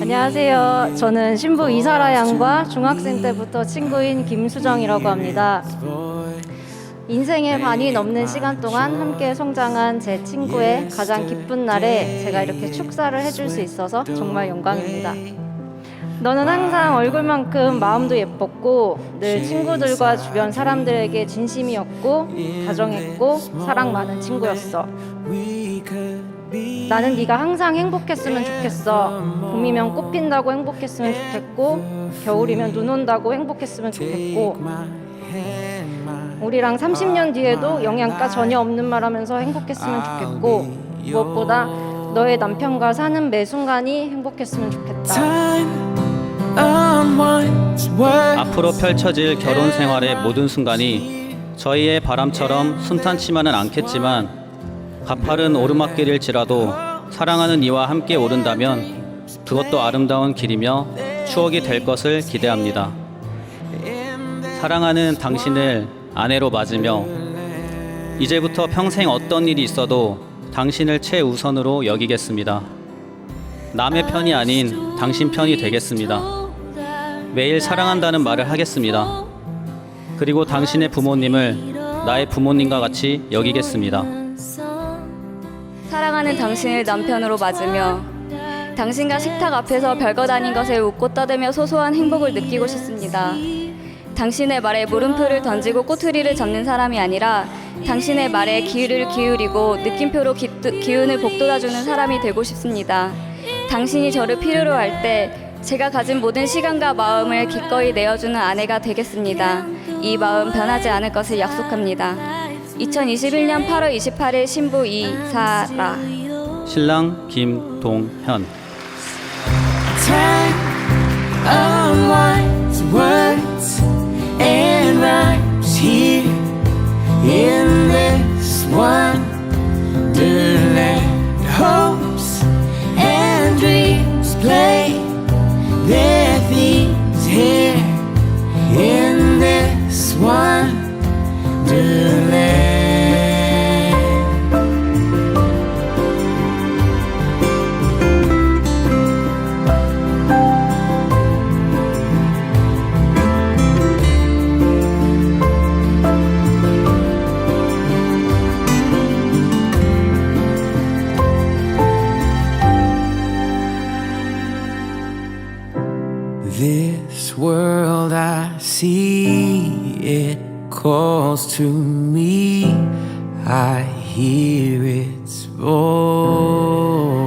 안녕하세요. 저는 신부 이사라 양과 중학생 때부터 친구인 김수정이라고 합니다. 인생의 반이 넘는 시간 동안 함께 성장한 제 친구의 가장 기쁜 날에 제가 이렇게 축사를 해줄 수 있어서 정말 영광입니다. 너는 항상 얼굴만큼 마음도 예뻤고 늘 친구들과 주변 사람들에게 진심이었고 다정했고 사랑 많은 친구였어. 나는 네가 항상 행복했으면 좋겠어. 봄이면 꽃 핀다고 행복했으면 좋겠고, 겨울이면 눈 온다고 행복했으면 좋겠고, 우리랑 30년 뒤에도 영양가 전혀 없는 말 하면서 행복했으면 좋겠고, 무엇보다 너의 남편과 사는 매 순간이 행복했으면 좋겠다. 앞으로 펼쳐질 결혼 생활의 모든 순간이 저희의 바람처럼 순탄치만은 않겠지만 가파른 오르막길일지라도 사랑하는 이와 함께 오른다면 그것도 아름다운 길이며 추억이 될 것을 기대합니다. 사랑하는 당신을 아내로 맞으며 이제부터 평생 어떤 일이 있어도 당신을 최우선으로 여기겠습니다. 남의 편이 아닌 당신 편이 되겠습니다. 매일 사랑한다는 말을 하겠습니다. 그리고 당신의 부모님을 나의 부모님과 같이 여기겠습니다. 사랑하는 당신을 남편으로 맞으며 당신과 식탁 앞에서 별것 아닌 것에 웃고 떠들며 소소한 행복을 느끼고 싶습니다. 당신의 말에 물음표를 던지고 꼬투리를 잡는 사람이 아니라 당신의 말에 귀를 기울이고 느낌표로 기, 기운을 복돋아주는 사람이 되고 싶습니다. 당신이 저를 필요로 할 때 제가 가진 모든 시간과 마음을 기꺼이 내어주는 아내가 되겠습니다. 이 마음 변하지 않을 것을 약속합니다. 2021년 8월 28일 신부 이사라 신랑 김동현 This world I see, it calls to me. I hear its voice.